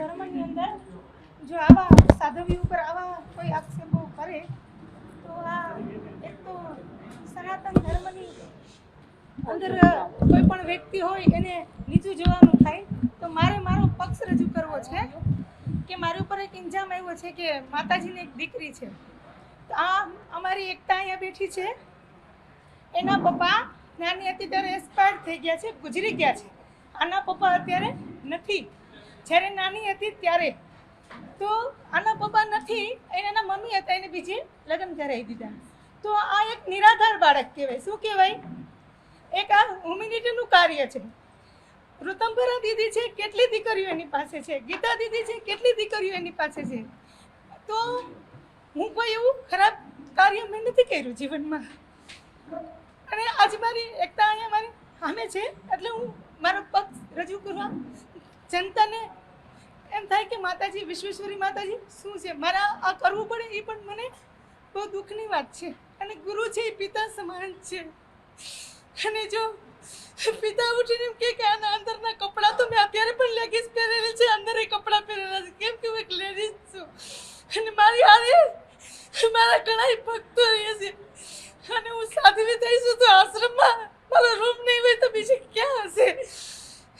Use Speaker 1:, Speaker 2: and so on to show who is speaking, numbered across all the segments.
Speaker 1: ધર્મની અંદર જો આવા સાધવી ઉપર આવા કોઈ આક્ષેપો કરે, તો આ એક તો સનાતન ધર્મની અંદર કોઈ પણ વ્યક્તિ હોય એને નીચું જોવાનું થાય, તો મારે મારો પક્ષ રજૂ કરવો છે કે મારી ઉપર એક ઇન્જામ આવ્યો છે કે માતાજીની એક દીકરી છે. તો આ અમારી એકતા અહીંયા બેઠી છે. એના પપ્પા નાની હતી ત્યારે એક્સપાયર થઈ ગયા છે, ગુજરી ગયા છે. આના પપ્પા અત્યારે નથી. જ્યારે નાની હતી ત્યારે. તો આના પપ્પા નથી, એને એના મમ્મી હતા, એને બીજે લગ્ન કરાવી દીધા. તો આ એક નિરાધાર બાળક કહેવાય. શું કહેવાય? એક આ હ્યુમિનિટીનું કાર્ય છે. ઋતંભરા દીદી છે, કેટલી દીકરીઓ એની પાસે છે? ગીતા દીદી છે, કેટલી દીકરીઓ એની પાસે છે? તો હું કોઈ એવું ખરાબ કાર્ય મેં નથી કર્યું જીવનમાં. અને આજ મારી એકતા અહીંયા મારી સામે છે, એટલે હું મારો પક્ષ રજૂ કરવા જનતાને એમ થાય કે માતાજી, વિશ્વેશ્વરી માતાજી, શું છે? મારા આ કરવું પડે એ પણ મને બહુ દુઃખની વાત છે. અને ગુરુ છે એ પિતા સમાન છે. અને જો પિતા ઉઠીને એમ કે આના અંદરના કપડાં તો મેં અત્યારે પણ લેગીસ પહેરેલી છે, અંદર એ કપડાં પહેરેલા છે. કેમ કે હું એક લેડીઝ છું. અને મારી હારે મારા ઘણા ભક્તો રહે છે. અને હું સાધવી થઈશું તો આશ્રમમાં મારો રૂમ નહીં હોય તો બીજે ક્યાં હશે?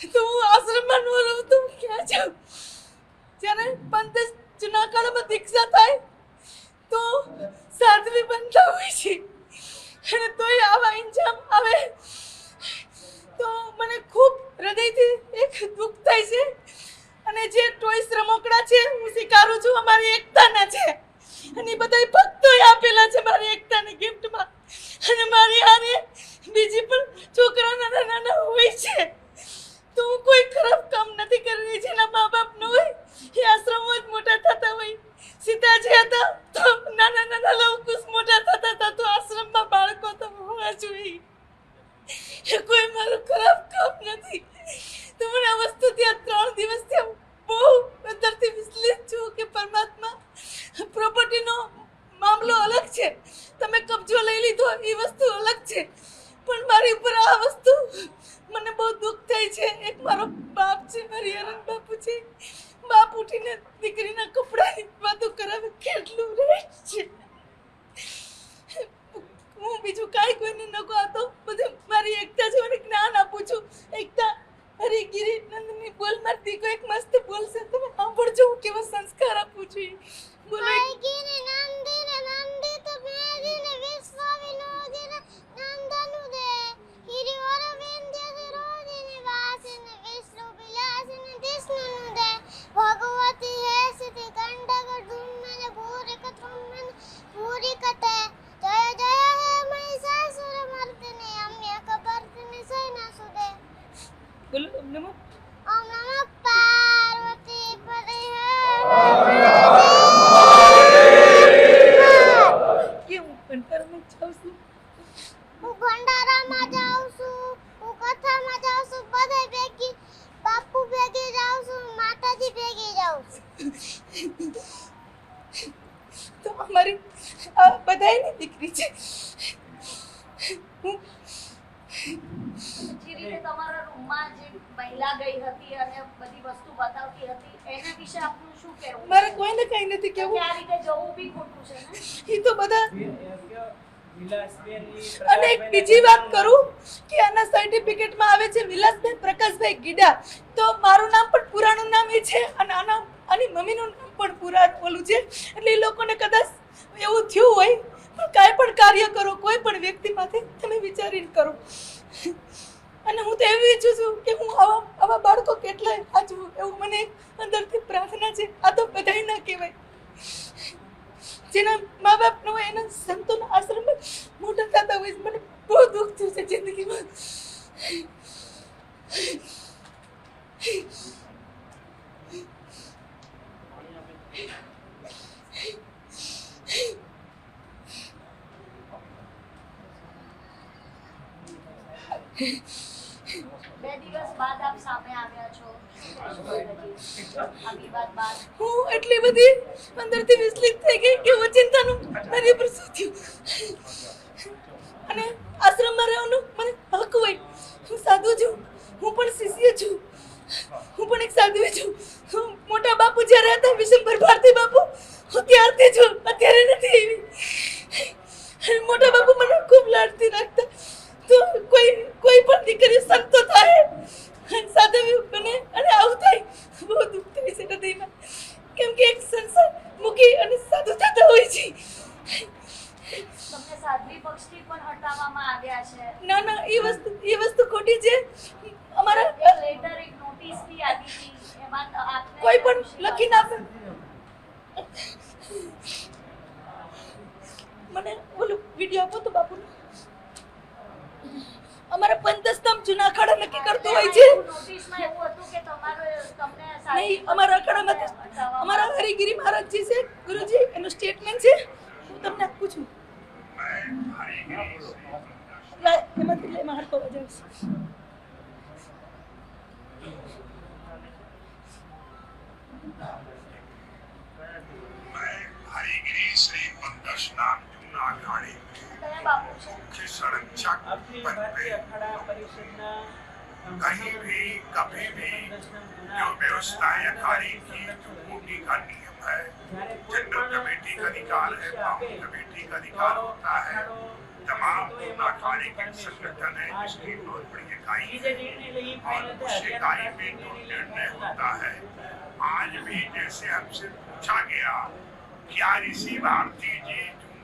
Speaker 1: તો હું આશ્રમમાં નો રહું તો હું ક્યાં જાઉં? જ્યારે પંત જુનાકાળમાં દીક્ષા થાય, તો સાધવી બનતા હોય છે. અને તોય આવા ઇન્જામ આવે. તો મને ખૂબ હૃદયથી એક દુઃખ થાય છે. અને જે ટોયસ રમકડા છે, હું સ્વીકારું છું, અમારી એકતાના છે. અને બધા ભક્તોએ આપેલા છે મારી એકતાની ગિફ્ટમાં અને મારી હારે બીજી પણ છોકરાઓ નાના નાના હોય છે. તો હું કોઈ ખરાબ કામ નથી કરી જેના મા બાપ ન હોય, એ આશ્રમો જ મોટા થતા હોય. સીતાજી હતા, તો નાના નાના લવકુશ મોટા થતા હતા, તો આશ્રમમાં બાળકો તો હોવા જોઈએ. એ કોઈ મારું ખરાબ કામ નથી. તો મને આ વસ્તુ ત્યાં ત્રણ દિવસથી હું બહુ અંદરથી વિચલિત છું કે પરમાત્મા, પ્રોપર્ટીનો મામલો અલગ છે. તમે કબજો લઈ લીધો, એ વસ્તુ અલગ છે. પણ મારી ઉપર આ વસ્તુ મને બહુ દુઃખ થાય છે. એક મારો બાપ છે, મારી હરિહરન બાપુ છે. બાપ ઉઠીને દીકરીના કપડાં કપડાની વાતો કરાવે, કેટલું રેટ છે. હું બીજું કાંઈ કોઈને ન કહું તો બધું મારી એકતા છે, મને જ્ઞાન આપું છું. એકતા અરે ગિરી નંદની બોલ મારી દીકો એક મસ્ત બોલશે તમે સાંભળજો, હું કેવા સંસ્કાર આપું છું. બોલો ગિરી જાઉં છું.
Speaker 2: હું ભંડારામાં જાઉં છું હું કથામાં જાઉં છું બધે ભેગી બાપુ ભેગી જાઉં છું માતાજી ભેગી જાઉં છું.
Speaker 1: તો અમારી આ બધાયની દીકરી છે. હું
Speaker 3: જે રીતે તમારા રૂમમાં જે મહિલા ગઈ હતી અને બધી વસ્તુ બતાવતી હતી એના વિશે આપનું શું કહેવું?
Speaker 1: મારે કોઈને કંઈ નથી
Speaker 3: કે
Speaker 1: કેવું
Speaker 3: આ રીતે જવું બી ખોટું છે ને?
Speaker 1: એ તો બધા અને એક બીજી વાત કરું કે આના સર્ટિફિકેટમાં આવે છે વિલાસભાઈ પ્રકાશભાઈ ગીડા. તો મારું નામ પણ પુરાણું નામ એ છે અને આના આની મમ્મીનું નામ પણ પુરા ઓલું છે. એટલે એ લોકોને કદાચ એવું થયું હોય કાંઈ પણ કાર્ય કરો, કોઈ પણ વ્યક્તિ માટે તમે વિચારીને કરો. અને હું તો એવું ઈચ્છું છું કે હું આવા આવા બાળકો કેટલાય આજુ એવું મને અંદરથી પ્રાર્થના છે. આ તો બધાય ના કહેવાય. જેના મા બાપનો હોય એના સંતોના આશ્રમ મોટા થતા હોય મને બહુ દુઃખ થયું છે જિંદગીમાં.
Speaker 3: બે દિવસ આપ સામે આવ્યા છો.
Speaker 1: એટલી બધી અંદરથી વિચલિત થઈ ગઈ કે હું ચિંતાનું મારી ઉપર શું થયું? અને આશ્રમમાં રહેવાનું મને હક હોય. હું સાધુ છું. હું પણ શિષ્ય છું. હું પણ એક સાધ્વી છું. મોટા બાપુ જ્યારે હતા વિશંભર ભારતી બાપુ હું ત્યારથી છું અત્યારે નથી આવી અને મોટા બાપુ મને ખૂબ લાડથી રાખતા તો કોઈ કોઈ પણ દીકરી સંતો થાય અને સાધવ્યું બને અને આવું થાય બહુ દુઃખ થાય છે હૃદયમાં કેમ કે એક સંસાર મૂકી અને સાધુ થતા હોય છે
Speaker 3: તમને સાધ્વી પક્ષથી પણ હટાવવામાં આવ્યા છે
Speaker 1: ના ના એ વસ્તુ એ વસ્તુ ખોટી છે અમારા
Speaker 3: એક લેટર એક નોટિસ બી આવી હતી એમાં આપને
Speaker 1: કોઈ પણ
Speaker 3: ખુશી
Speaker 1: લખી
Speaker 3: વાત
Speaker 1: ના મને ઓલું વીડિયો આપો તો બાપુ અમારા પંચસ્તંભ જૂના અખાડા નક્કી કરતો હોય છે. નહીં અમારા અખાડામાં અમારા હરિગીરી મહારાજજી છે ગુરુજી એનું સ્ટેટમેન્ટ છે. હું તમને આપું છું. એમાંથી લઈ મારતો જઈશ
Speaker 4: मुख्य
Speaker 5: सड़क
Speaker 4: कहीं भी कभी भी जो व्यवस्थाएँ अखाड़ी की जो कोटी का नियम है। जनरल कमेटी का अधिकार है पावन कमेटी का अधिकार होता है। तमाम अखाड़े के संगठन है जिसकी बहुत बड़ी इकाई और उस इकाई में जो निर्णय होता है। आज भी जैसे हमसे पूछा गया क्या ऋषि भारती जी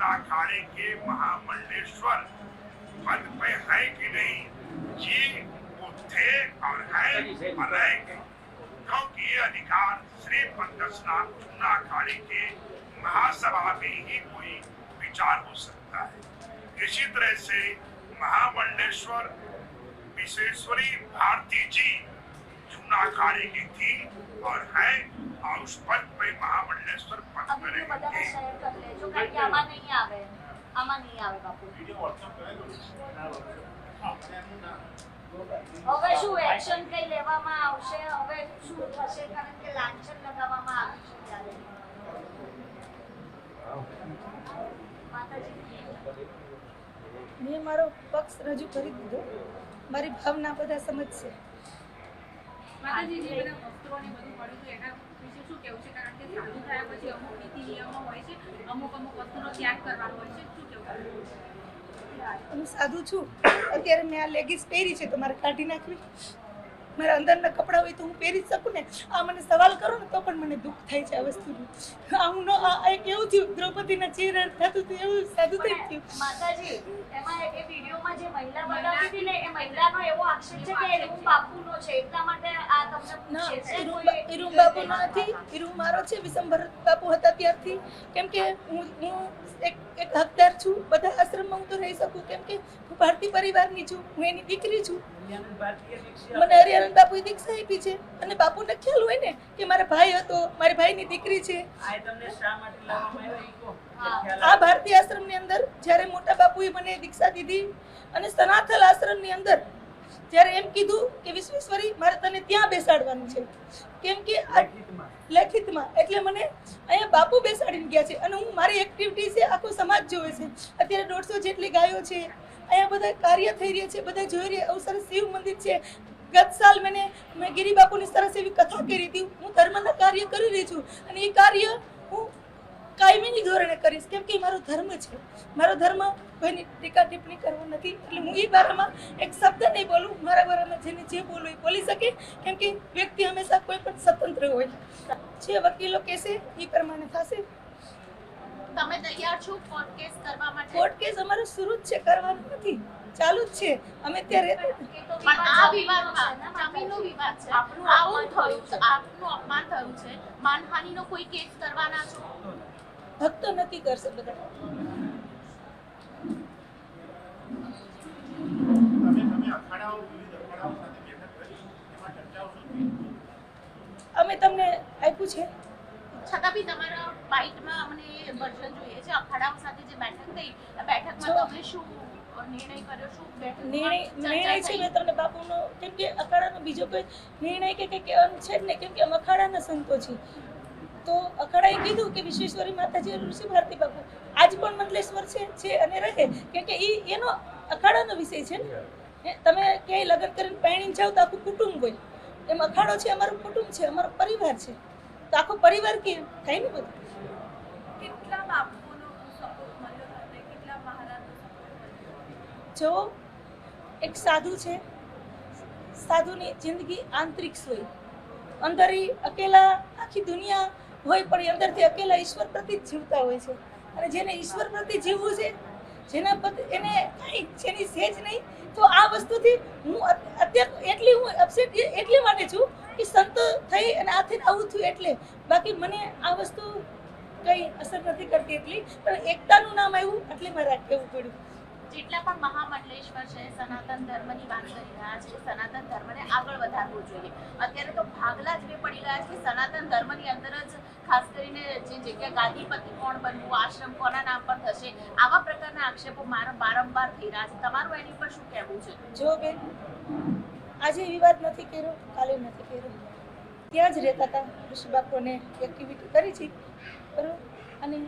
Speaker 4: अखाड़े के महामंडलेश्वर पद पे है कि नहीं? जी वो थे और है और रहेंगे क्योंकि ये अधिकार श्री जूना अखाड़े के महासभा में ही कोई विचार हो सकता है। इसी तरह से महामंडलेश्वर विश्वेश्वरी भारती जी अखाड़े की थी और है और उस पद पे महामंडलेश्वर पद
Speaker 3: અમે
Speaker 4: पे
Speaker 3: બધાને
Speaker 4: रहेंगे
Speaker 3: શેર કરી લેજો કારણ કે આમાં નહીં આવે આમાં નહીં આવે બાપુ હવે શું એક્શન કઈ લેવામાં આવશે હવે શું થશે કારણ કે લાંછન લગાવવામાં આવ્યું છે ત્યારે માતાજી
Speaker 1: મેં મારો પક્ષ રજૂ કરી દીધો મારી ભાવના બધા સમજશે હું સાધુ છું. અત્યારે મેં આ લેગીસ પહેરી છે તો મારે કાઢી નાખવી. મારા અંદરના કપડાં હોય તો હું પહેરી શકું ને? આ મને સવાલ કરો ને તો પણ મને દુઃખ થાય છે આ વસ્તુનું. આ હું નો આ એક એવું થયું દ્રૌપદીના ચહેરા થતું હતું એવું સાદું થઈ ગયું.
Speaker 3: માતાજી એમાં એ વિડીયોમાં જે મહિલા બતાવી હતી ને એ મહિલાનો એવો આક્ષેપ છે કે એ બાપુનો છે. એટલા માટે આ તમને
Speaker 1: ના નથી. મારો છે વિશંભર બાપુ હતા ત્યારથી. કેમ કે હું હું એક એક હકદાર છું. બધા આશ્રમમાં હું તો રહી શકું. કેમ કે હું ભારતી પરિવારની છું. હું એની દીકરી છું.
Speaker 5: હરિયાણું ભારતીય દીક્ષા
Speaker 1: મને હરિયાણન બાપુએ દીક્ષા આપી છે. અને બાપુને ખ્યાલ હોય ને કે મારા ભાઈ હતો મારી ભાઈની દીકરી છે.
Speaker 5: આ તમને શા માટે લાવવામાં આવ્યો ઈ કહો.
Speaker 3: હા.
Speaker 5: ખ્યાલ
Speaker 1: આ
Speaker 5: આવે.
Speaker 1: ભારતીય આશ્રમની અંદર જ્યારે મોટા બાપુએ મને દીક્ષા દીધી અને સનાથલ આશ્રમની અંદર જ્યારે એમ કીધું કે વિશ્વેશ્વરી મારે તને ત્યાં બેસાડવાનું છે. કેમ કે
Speaker 5: લેખિતમાં.
Speaker 1: એટલે મને અહીંયા બાપુ બેસાડીને ગયા છે અને હું મારી એક્ટિવિટી છે આખો સમાજ જોવે છે. અત્યારે દોઢસો જેટલી ગાયો છે. અહીંયા બધા કાર્ય થઈ રહ્યા છે બધા જોઈ રહ્યા એવું સરસ શિવ મંદિર છે. ગત સાલ મેં મેં ગિરિબાપુની સરસ એવી કથા કરી હતી. હું ધર્મના કાર્ય કરી રહી છું અને એ કાર્ય કાયમીની ધોરણે કરીશ. કેમ કે મારો ધર્મ છે. મારો ધર્મ કોઈની ટીકા ટિપ્પણી કરવો નથી. એટલે હું એ બારામાં એક શબ્દ નહીં બોલું. મારા બારામાં જેને જે બોલવું એ બોલી શકે. કેમ કે વ્યક્તિ હંમેશા કોઈ પણ સ્વતંત્ર હોય. જે વકીલો કહેશે એ પ્રમાણે થશે.
Speaker 6: તમે તૈયાર છો કોર્ટ કેસ કરવા માટે?
Speaker 1: કોર્ટ કેસ અમારો શરૂ જ છે. કરવાનું નથી. ચાલુ જ છે. અમે ત્યારે
Speaker 6: પણ આ વિવાદમાં
Speaker 3: જમીનનો છે ને
Speaker 6: જમીનનો
Speaker 3: માતાજી?
Speaker 6: વિવાદ છે.
Speaker 3: આપનું
Speaker 6: આવું
Speaker 3: અપમાન
Speaker 6: થયું
Speaker 3: થયું
Speaker 6: છે.
Speaker 3: છે.
Speaker 6: આપનું અપમાન થયું છે. માનહાનિનો કોઈ કેસ કરવાના છો?
Speaker 1: ભક્તો નક્કી કરશે બધા અમે તમને આપ્યું છે?
Speaker 6: છતાં બી તમારા બાઇટમાં અમને વર્ઝન જોઈએ છે અખાડાઓ સાથે જે બેઠક થઈ આ બેઠકમાં તમે શું નિર્ણય
Speaker 1: છે મેં તમને બાપુનો કેમ કે અખાડાનો બીજો કોઈ નિર્ણય કે કંઈક છે જ ને કેમ કે અમે અખાડાના સંતો છીએ. તો અખાડાએ કીધું કે વિશ્વેશ્વરી માતાજી ઋષિ ભારતી બાપુ. આજ પણ મંડલેશ્વર છે છે અને રહે. કેમ કે એ એનો અખાડાનો વિષય છે ને? તમે ક્યાંય લગ્ન કરીને પહેણી જાઓ તો આખું કુટુંબ હોય. એમ અખાડો છે અમારું કુટુંબ છે અમારો પરિવાર છે. તો આખો પરિવાર કે થાય ને બધું? જો એક સાધુ છે. સાધુની જિંદગી આંતરિક હોય અંદર અકેલા આખી દુનિયા હોય પણ એ અંદરથી અકેલા ઈશ્વર પ્રતિ જ જીવતા હોય છે. અને જેને ઈશ્વર પ્રતિ જીવવું છે, જેના પ્રતિ, એને કાંઈ જેની સેજ નહીં, તો આ વસ્તુથી હું અત- અત્યારે એટલી હું અપસેટ એટલી માટે છું કે સંત થઈ અને આથી આવું થયું એટલે. બાકી મને આ વસ્તુ કંઈ અસર નથી કરતી એટલી, પણ એકતાનું નામ આવ્યું, એટલે મારે કહેવું પડ્યું.
Speaker 6: જેટલા પણ મહામંડલેશ્વર છે, સનાતન ધર્મની વાત કરી રહ્યા છે, સનાતન ધર્મને આગળ વધારવું જોઈએ. અત્યારે તો ભાગલા જ બે પડી ગયા છે, સનાતન ધર્મની અંદર જ ખાસ કરીને જે જગ્યા ગાદીપતિ કોણ બનવું, આશ્રમ કોના નામ પર થશે, આવા પ્રકારના આક્ષેપો વારંવાર થઈ રહ્યા છે. તમારું એની ઉપર શું કહેવું છે?
Speaker 1: જો બેન, આજે એવી વાત નથી કર્યો, કાલે નથી કર્યો. ત્યાં જ રહેતા હતા, ઋષિબાપુને એક્ટિવિટી કરી છે. બરાબર? અને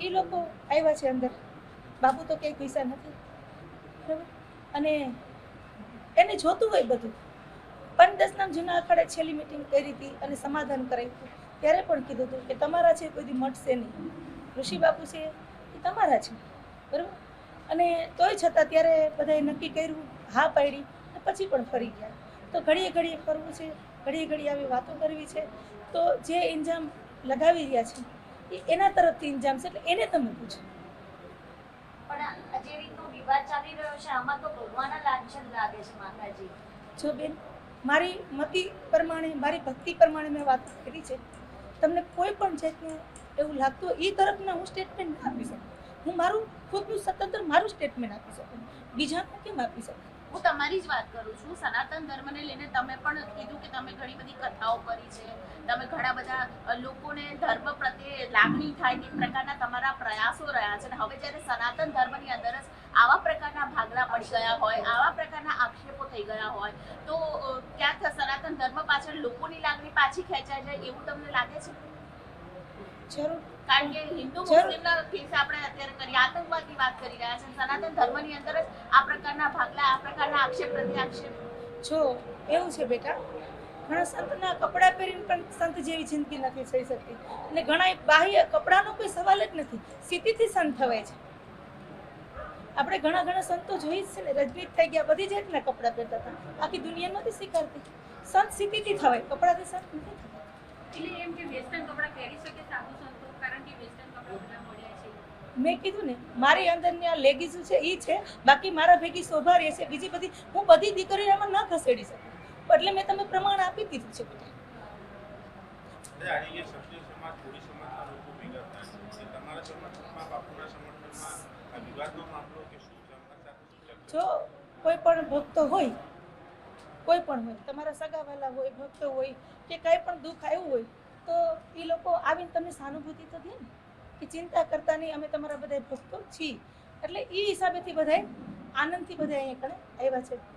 Speaker 1: એ લોકો આવ્યા છે અંદર. બાપુ તો કંઈ પૈસા નથી. બરાબર? અને એને જોતું હોય બધું. પંચદશનામ જૂના અખાડે છેલ્લી મિટિંગ કરી હતી અને સમાધાન કરાવ્યું ત્યારે પણ કીધું હતું કે તમારા છે કોઈ દી મટશે નહીં. ઋષિ બાપુ છે એ તમારા છે. બરાબર? અને તોય છતાં ત્યારે બધાએ નક્કી કર્યું, હા પાડી, અને પછી પણ ફરી ગયા. તો ઘડીએ ઘડીએ ફરવું છે, ઘડીએ ઘડીએ આવી વાતો કરવી છે. તો જે ઇન્જામ લગાવી રહ્યા છે, એ એના તરફથી ઇન્જામ છે, એટલે એને તમે પૂછો.
Speaker 3: પણ જે રીતનો વિવાદ ચાલી રહ્યો છે. આમાં તો ભગવાનના લાંછન લાગે છે માતાજી.
Speaker 1: જો બેન, મારી મતિ પ્રમાણે, મારી ભક્તિ પ્રમાણે મેં વાત કરી છે. તમને કોઈ પણ જાતનું એવું લાગતું એ તરફના હું સ્ટેટમેન્ટ આપી શકું. હું મારું ખુદનું સ્વતંત્ર મારું સ્ટેટમેન્ટ આપી શકું. બીજાનું કેમ આપી શકું?
Speaker 6: હું તમારી જ વાત કરું છું. સનાતન ધર્મને લઈને તમે પણ કીધું કે તમે ઘણી બધી કથાઓ કરી છે. તમે ઘણા બધા લોકોને ધર્મ પ્રત્યે લાગણી થાય તે પ્રકારના તમારા પ્રયાસો રહ્યા છે. અને હવે જ્યારે સનાતન ધર્મની અંદર જ આવા પ્રકારના ભાગલા પડી ગયા હોય, આવા પ્રકારના આક્ષેપો થઈ ગયા હોય, તો ક્યાં ક્યાંક સનાતન ધર્મ પાછળ લોકોની લાગણી પાછી ખેંચાઈ જાય એવું તમને લાગે છે?
Speaker 1: જરૂર.
Speaker 6: કારણ કે હિન્દુ મુસ્લિમના કેસ આપણે અત્યારે કરી આતંકવાદની વાત કરી રહ્યા છે. સનાતન ધર્મની અંદર જ આ પ્રકારના ભાગલા આ પ્રકારના આક્ષેપ આક્ષેપ
Speaker 1: જો એવું છે બેટા. ઘણા સંતના કપડાં પહેરીને પણ સંત જેવી જિંદગી નથી થઈ શકતી. અને ઘણા બાહ્ય કપડાનો કોઈ સવાલ જ નથી. સ્થિતિથી સંત થવાય છે. આપણે ઘણા ઘણા સંતો જોઈ જ છે ને રજનીત થઈ ગયા બધી જાતના કપડાં પહેરતા હતા. આખી દુનિયા નથી સ્વીકારતી. સંત સ્થિતિથી થવાય. કપડાથી સંત નથી થવાય.
Speaker 7: એટલે એમ કે વેસ્ટર્ન કપડાં પહેરી શકે સાધુ સંતો કારણ કે વેસ્ટર્ન કપડાં બધા મળ્યા છે.
Speaker 1: મેં કીધું ને મારી અંદરની આ લેગીઝ છે એ છે બાકી મારા ભેગી શોભા રહેશે બીજી બધી હું બધી દીકરીઓ એમાં ન ખસેડી શકું. એટલે મેં તમે પ્રમાણ આપી દીધું છે? જો કોઈ પણ ભક્ત હોય કોઈ પણ હોય, તમારા સગાવાલા હોય, ભક્તો હોય, કે કંઈ પણ દુઃખ આવ્યું હોય, તો એ લોકો આવીને તમને સહાનુભૂતિ તો દે ને. કે ચિંતા કરતા નહીં, અમે તમારા બધા ભક્તો છીએ. એટલે એ હિસાબેથી બધાએ આનંદથી બધા અહીંયા કણે આવ્યા છે.